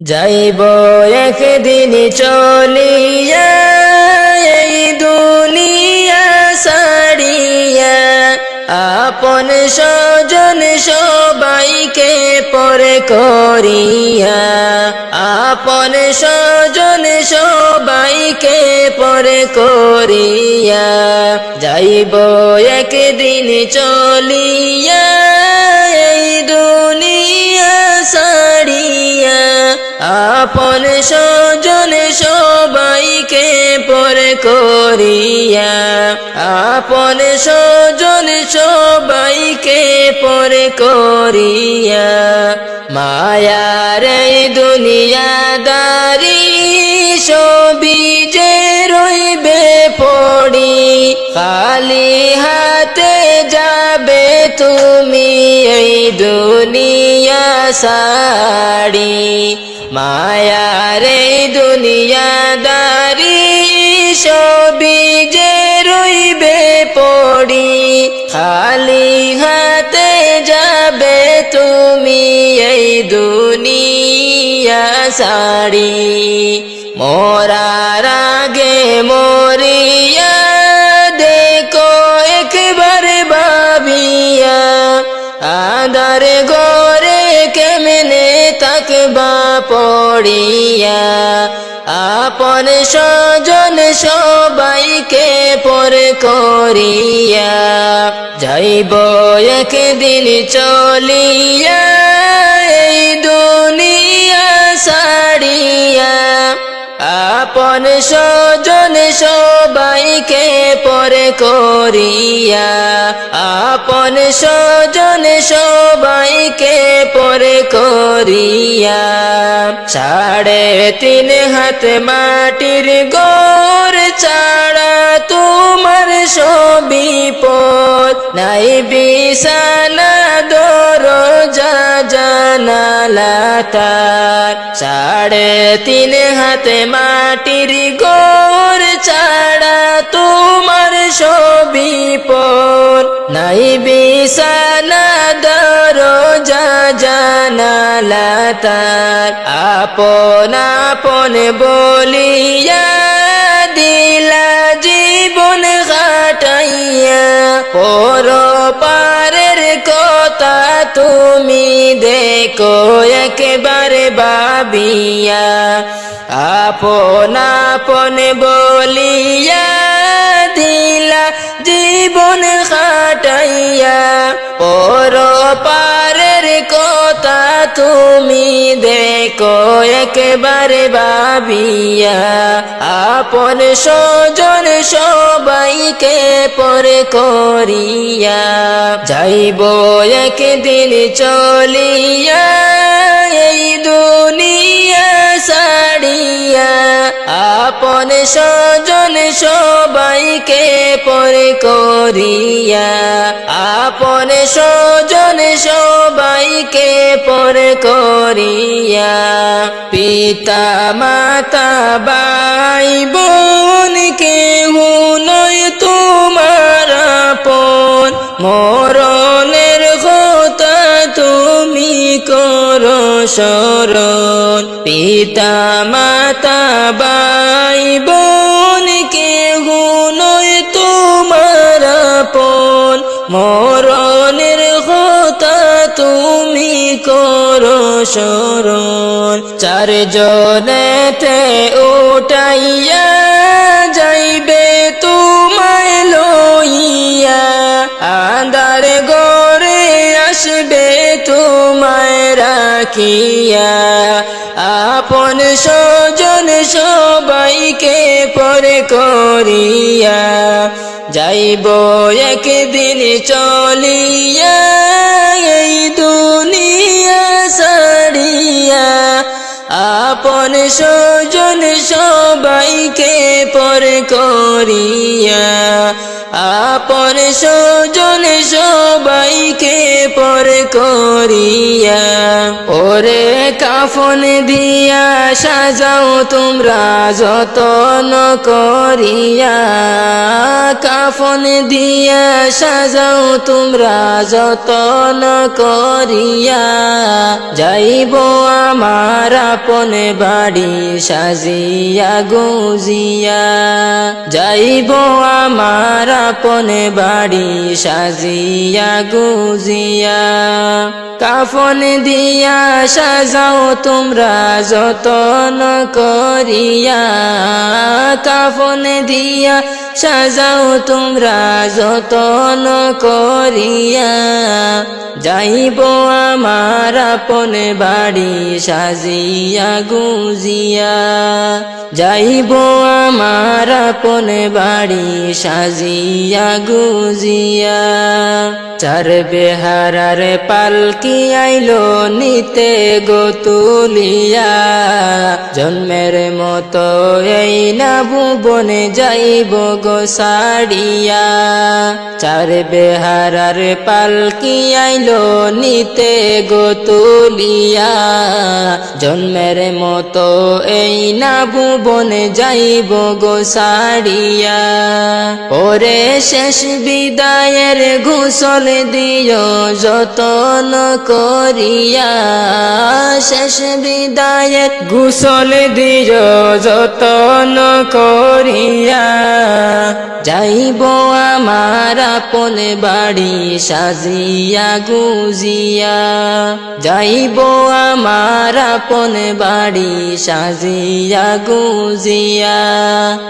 যাইব একদিন চলিয়া, এই দুনিয়া সারিয়া আপন স্বজন সবাইকে পরে করিয়া। আপন স্বজন সবাইকে পরে করিয়া। যাইব একদিন চলিয়া আপন স্বজন সবাইকে পরে করিয়া, আপন স্বজন সবাইকে পরে করিয়া, মায়ার এই দুনিয়াদারি ছবি যে রইবে পড়ি, খালি হাতে যাবে তুমি এই দুনিয়া সাড়ি মায়ার দুনিয়াদারি ছবি যে রইবে পড়ি, খালি হাতে যাবে তুমি এই দুনিয়া সাড়ি মোরার আগে মরিয়া, দেখো একবার ভাবিয়া, আদার গরে কেমনে তাকবা পড়িয়া আপন সজন সবাইকে পর করিয়া যাইব একদিন চলিয়া এই দুনিয়া সারিয়া আপন স্বজন সবাইকে পরে করিয়া, আপন স্বজন সবাইকে পরে করিয়া, সাড়ে তিন হাত মাটির গোর ছাড়া তোমার সবি পথ। নাই বিছানা, দরজা, জানালা সাড়ে তিন হাতে মাটির গোর ছাড়া পর নাই বিছানা দরজা জানালা তার। আপন আপন বলিয়া দিলা জীবন ঘাটাইয়া পর পারের কথা তুমি দেখো একেবারে বাবিয়া আপন আপন বলিয়া তুমি দেখো একেবারে ভাবিয়া, আপন সজন সবাইকে পরে করিয়া, যাইব একদিন চলিয়া, এই দুনিয়া সাড়িয়া আপন সজন সবাইকে পরে করিয়া, আপন স্বজন সবাইকে পর করিয়া পিতা, মাতা বাই বোন, কেহ নয় তোমার পর মরণের কথা তুমি কর শরণ। পিতা শরণ চারজনেতে উঠাইয়া যাইবে তোমায় লইয়া। আন্দার গড়ে আসবে তোমায় রাখিয়া। আপন স্বজন সবাইকে পরে করিয়া। যাইব একদিন চলিয়া স্বজন সবাইকে পর করিয়া আপন স্বজন সবাইকে পর করিয়া, ওরে কাফন দিয়া সাজাও তোমরা যতন করিয়া। কাফন দিয়া সাজাও তোমরা যতন করিয়া। যাইব আমার আপন বাড়ি সাজিয়া গুজিয়া। যাইব আমার আপন বাড়ি সাজিয়া গুজিয়া। কাফন দিয়া সাজাও তোমরা যতন করিয়া। কাফন দিয়া সাজাও তোমরা যতন করিয়া। যাইব আমার আপন বাড়ি সাজিয়া গুজিয়া। যাইব আমার আপন বাড়ি সাজিয়া গুজিয়া। চার বেহারার পালকি আইলো নিতে গো তুলিয়া। জন্মের মতো এই না ভুবনে যাইব গো সাড়িয়া চার বেহারার পালকি আইলো নিতে গো তুলিয়া। জন্মের মতো এই না ভুবনে যাইব গো সাড়িয়া ওরে শেষ বিদায়ের ঘুষল দিও, যতন করিয়া। শেষ বিদায়ের ঘুষল দিও, যতন করিয়া। যাইব আমার আপন বাড়ি সাজিয়া গুজিয়া। যাইব আমার আপন বাড়ি সাজিয়া গুজিয়া।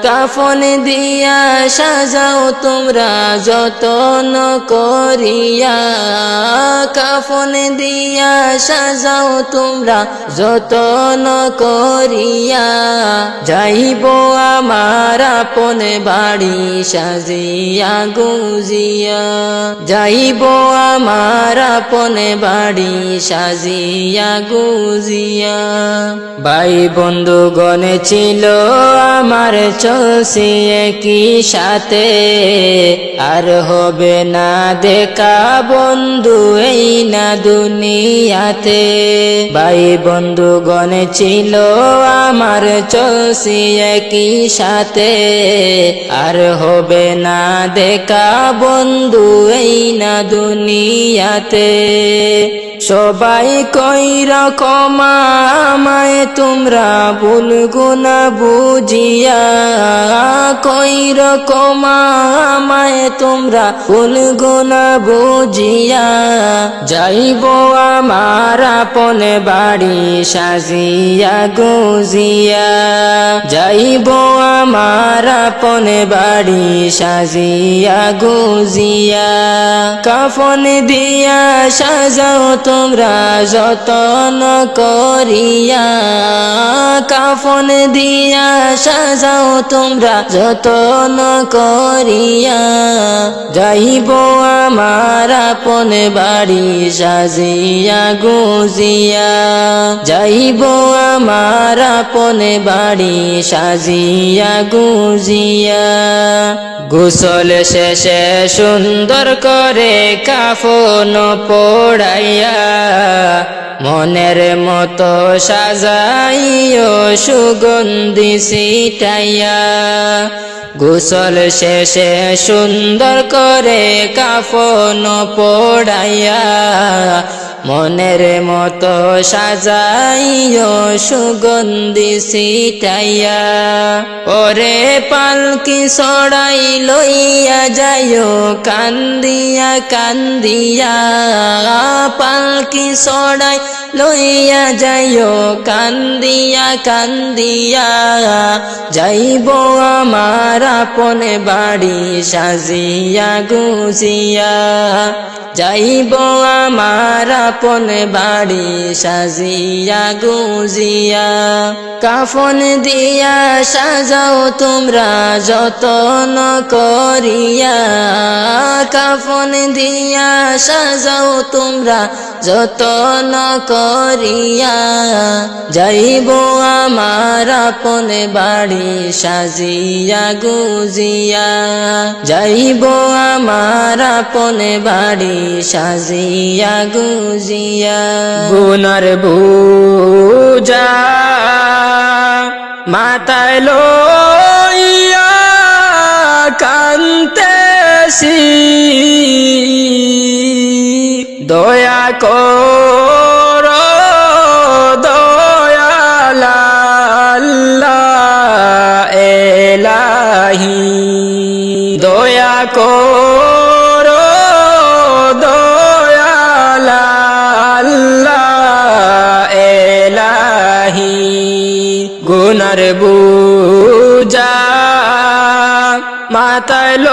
কাফন দিয়া সাজাও তোমরা যতন করিয়া। কাফন দিয়া সাজাও তোমরা যতন করিয়া যাইব আমার আপন বাড়ি সাজিয়া গুজিয়া। যাইব আমার আপন বাড়ি সাজিয়া গুজিয়া। ভাই বন্ধু গনে ছিল আমার চলছে কি সাথে। আর হবে না দেখা বন্ধু এই না দুনিয়াতে। ভাই বন্ধু গনে ছিল আমার চলছি একই সাথে। আর হবে না দেখা বন্ধু এই না দুনিয়াতে। সবাই কই রকম আমায় তোমরা ভুল গুনা বুঝিয়া কই রকম আমায় তোমরা ভুল গুনা বুঝিয়া যাইব আমার আপন বাড়ি সাজিয়া গুজিয়া। যাইব আমার আপন বাড়ি সাজিয়া গুজিয়া। কাফন দিয়া সাজাও তোমরা যতন করিয়া কাফন দিয়া সাজাও তোমরা যতন করিয়া। যাইব আমার আপন বাড়ি সাজিয়া গুজিয়া। যাইব আমার আপন বাড়ি সাজিয়া গুজিয়া। গোসল শেষে সুন্দর করে কাফন পোড়াইয়া মনের মতো সাজাইও সুগন্ধি সিটাইয়া গোসল শেষে সুন্দর করে কাফন পড়াইয়া মনের মতো সাজাইও সুগন্ধি সিটাইয়া ওরে পালকি সড়াই লইয়া যাইও কান্দিয়া কান্দিয়া। পালকি সড়াই লইয়া যাইও, কান্দিয়া কান্দিয়া। যাইব আমার আপন বাড়ি সাজিয়া, গুজিয়া। যাইব আমার আপন বাড়ি সাজিয়া, গুজিয়া। কাফন দিয়া সাজাও তোমরা যতন করিয়া। কাফন দিয়া সাজাও তোমরা যতন করিয়া যাইব আমার আপন বাড়ি সাজিয়া গুজিয়া। যাইব আমার আপন বাড়ি সাজিয়া গুজিয়া। গুনার বুজা মাতায় লইয়া আসি। দয়া কর দয়াল এলাহি। দয়া কর দয়াল্লাহ এলাহি। গুনার বুজা মাতাল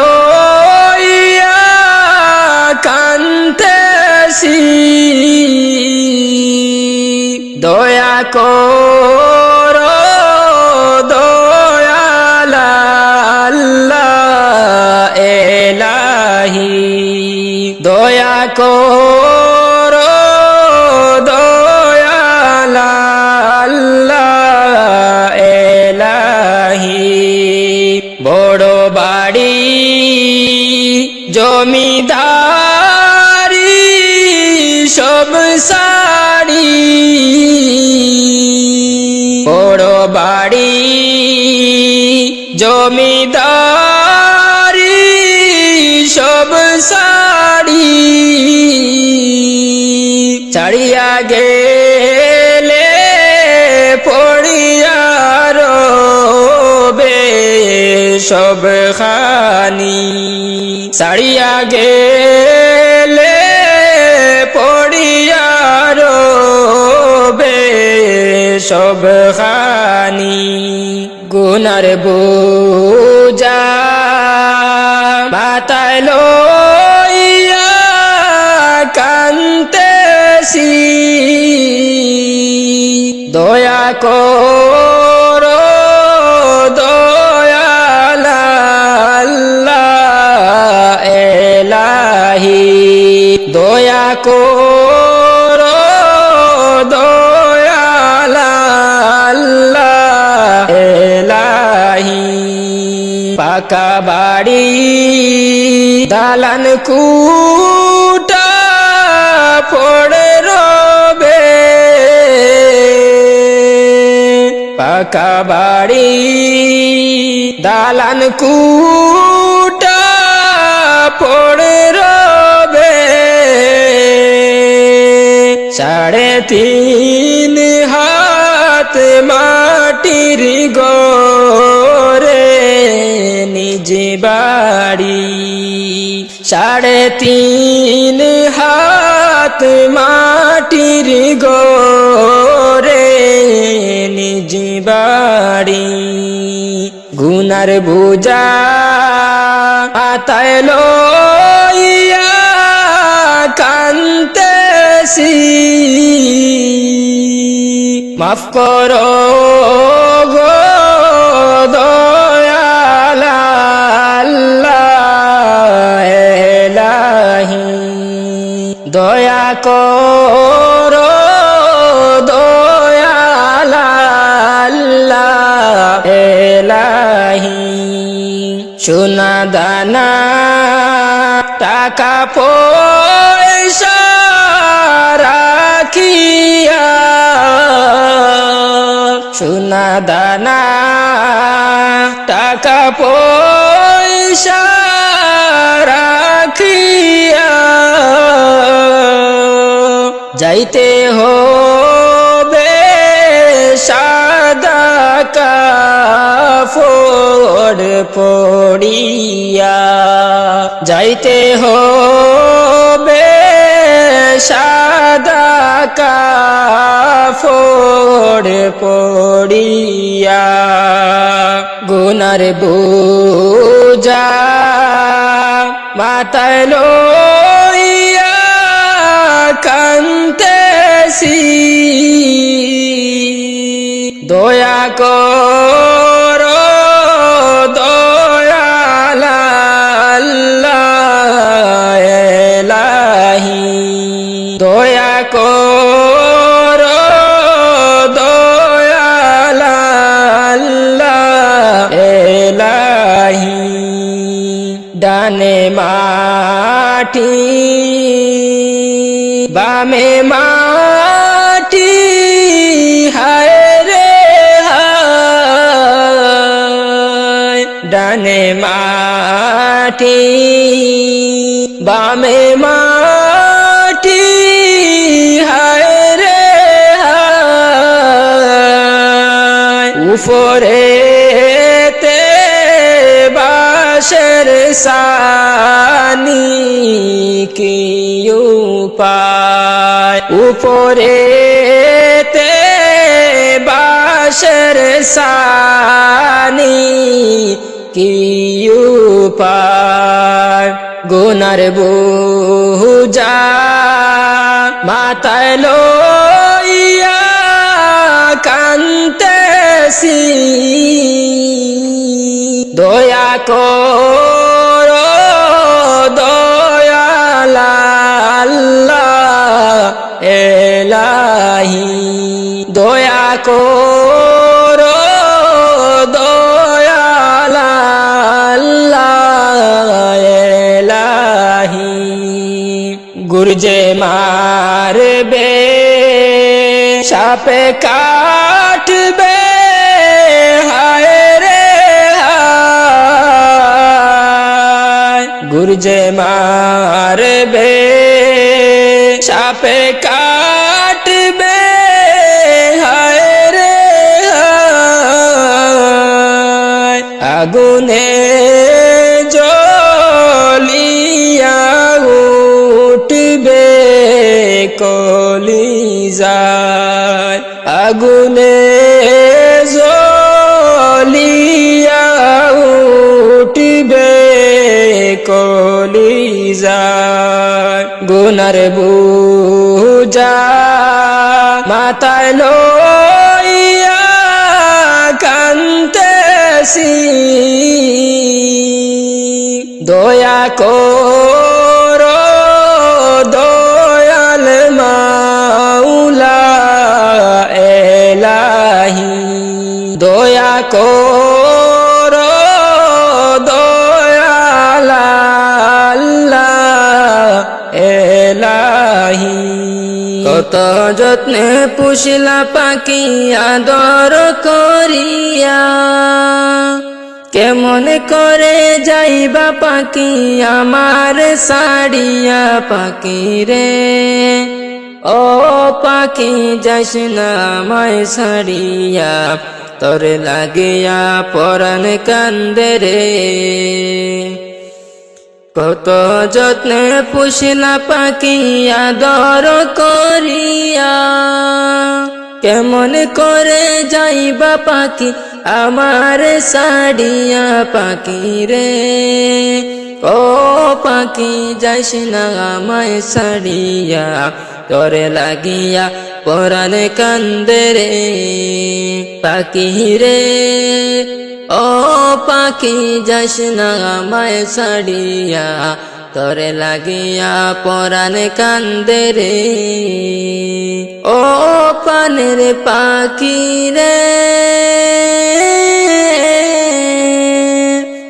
দয়া ছাড়িয়া গেলে পড়িয়া রবে সব খানি ছাড়িয়া গেলে পড়িয়া রবে সব খানি গুনার বোঝা কর দয়াল আল্লাহ এলাহি। পাকা বাড়ি দালান কুটা পড়ে রবে। পাকা বাড়ি দালান কুটা পড়ে রবে। সাড়ে তিন হাত মাটির গরে নিজ বাড়ি। সাড়ে তিন হাত মাটির গরে নিজ বাড়ি। গুনার বুজা আতায় মাফ করো গো দয়াল আল্লাহ এলাহি। দয়া করো দয়াল আল্লাহ এলাহি। সোনা দানা, টাকা পয়সা রাখিয়া সোনা দানা টাকা পয়সা রাখিয়া যাইতে হবে সাদা কাফড় পড়িয়া যাইতে হবে সাদা পড়িয়া গুনার বুজা মাতায় লইয়া কান্তেছি দয়া কর বাসের সানি কি উপায় উপরে তে আকাশের সানি কি উপায় গুনার বুঝা মাথায় লইয়া কান্তেছি দয়া কর দয়ালা আল্লাহ এলাহি। দয়া কর দয়ালা আল্লাহ এলাহি। গুরজে মারবে সাপে কাটবে মারবে সাপে কাটবে রে আগুনে জলিয়া উঠবে কলিজায় আগুনে গুনার বুজা মাতায় লইয়া কত যত্নে পুষলা পাখি আদর করিয়া। কেমন করে যাইবা পাখি আমার সাড়িয়া পাখি রে। ও পাখি যাস না আমায় সাড়িয়া, তোর লাগিয়া পরাণ কান্দে রে। কত যত্নে পুষলা পাখি আদর করিয়া। কেমন করে যাইবা পাখি, আমার সাড়িয়া পাখি রে। ও পাখি যাস না আমায় সাড়িয়া, তোরে লাগিয়া পরানে কান্দে রে পাখি রে। ও পাখি যাস না আমায় সাড়িয়া তোরে লাগিয়া পরানে কান্দে রে। ও পানের পাখি রে,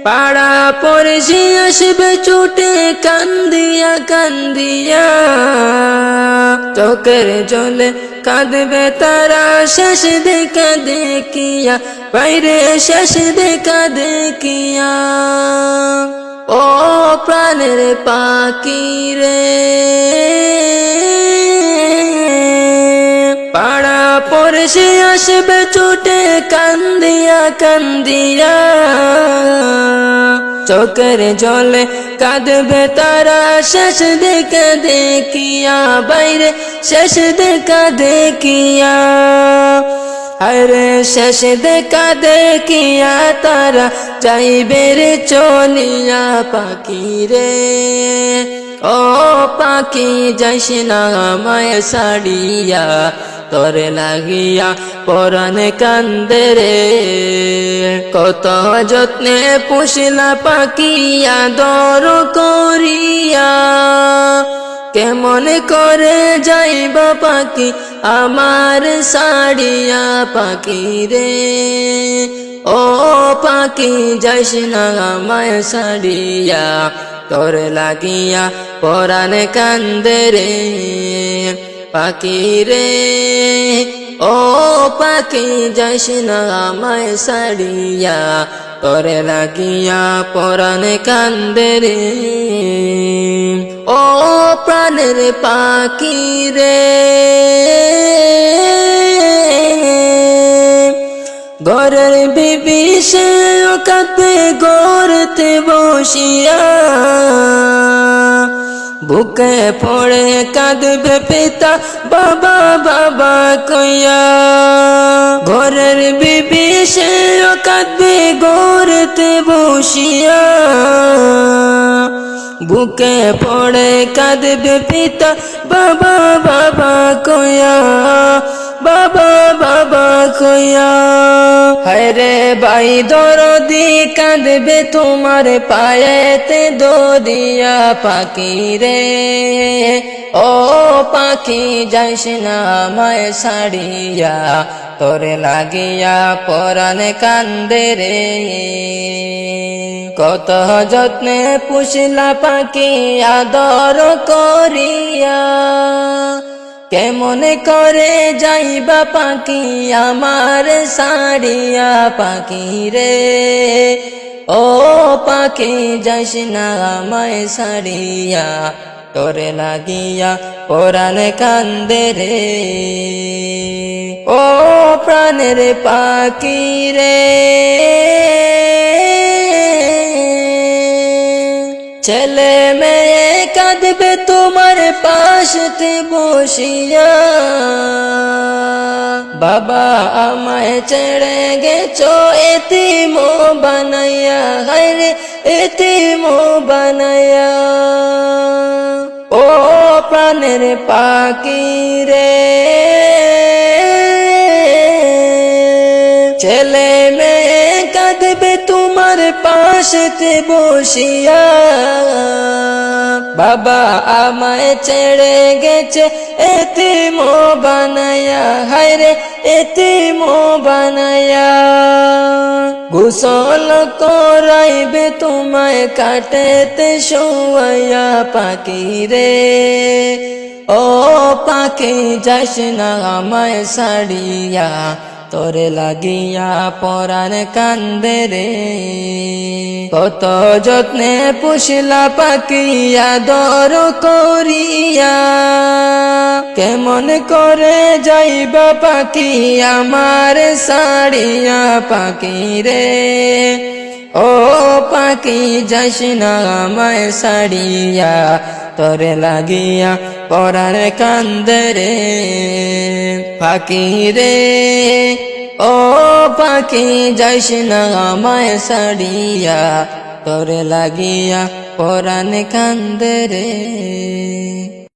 পাড়া পড়শি আসবে চোটে, কান্দিয়া কান্দিয়া, চোখের জলে কাঁদবে তারা শেষ দেখা দেখিয়া বাইরে শেষ দেখা দেখিয়া। ও প্রাণের পাখি রে। পাড়া পড়শি আসবে চোটে কান্দিয়া কান্দিয়া। চোখের জলে কাঁদবে তারা, শেষ দেখা দেখিয়া। বাইরে শেষ দেখা দেখিয়া। আরে শেষ দেখা দেখিয়া তারা চাইবে রে চলিয়া পাখি রে। ও পাখি, যাইস না আমায় সাড়িয়া তোরে লাগিয়া পরানে কান্দে রে। কত যত্নে পুষলা পাকিয়া দর করিয়া। কেমন করে যাইব পাখি আমার সাড়িয়া পাখি রে। ও পাখি যাইস না আমায় সাড়িয়া। তোর লাগিয়া পরানে কান্দে রে। পাখি রে, ও পাখি যাইস না আমায় সাড়িয়া তোরে লাগিয়া পরানে কান্দে রে। ও প্রাণের পাখি রে, ঘরের বিবি সে কাঁদবে গড়তে বসিয়া বুকে পড়ে কাঁদবে পিতা বাবা বাবা কইয়া। ঘরের বিবি সে কাঁদবে গড়তে বসিয়া। বুকে পড়ে কাঁদবে পিতা। বাবা বাবা কইয়া, বাবা বাবা কইয়া। হরে বাই দরদি, কাঁদবে তোমার পায়েতে দদিয়া পাখি রে। ও পাখি, যাইস না আমায় সাড়িয়া তোরে লাগিয়া পরানে কান্দে রে। কত যত্নে পুষলা পাখি আদর করিয়া। কেমন করে যাইবা পাখি আমার সারিয়া পাখি রে? ও পাখি যাইস না আমায় সারিয়া, তোরে লাগিয়া পরাণ কান্দে রে। ও প্রাণের পাখি রে। ছেলে মেয়ে কাঁদবে তোমার পাশতে বসিয়া। বাবা আমায় ছেড়ে গেছো, এতিম বানাইয়া, হায়রে এতিম বানাইয়া। ও প্রাণের পাখি রে। পাশেতে বসিয়া, বাবা আমায় ছেড়ে গেছে, এতে মো বানায়া, হায়রে, এতে মো বানায়া। গোসল করাইবে তোমায় কাটেতে শোয়া পাখি রে। ও পাখি, যাস না আমায় সাড়িয়া তোরে লাগিয়া পরাণ কান্দে রে। কত যত্নে পুষলা পাকিয়া দর করিয়া। কেমন করে যাইবা পাখি আমার সাড়িয়া পাখি রে। ও পাখি যাস না আমায় সাড়িয়া, তোরে লাগিয়া পরার কান্দরে রে পাখি রে ও পাখি যাইস না আমায় সাড়িয়া তোরে লাগিয়া পরাণ কান্দে রে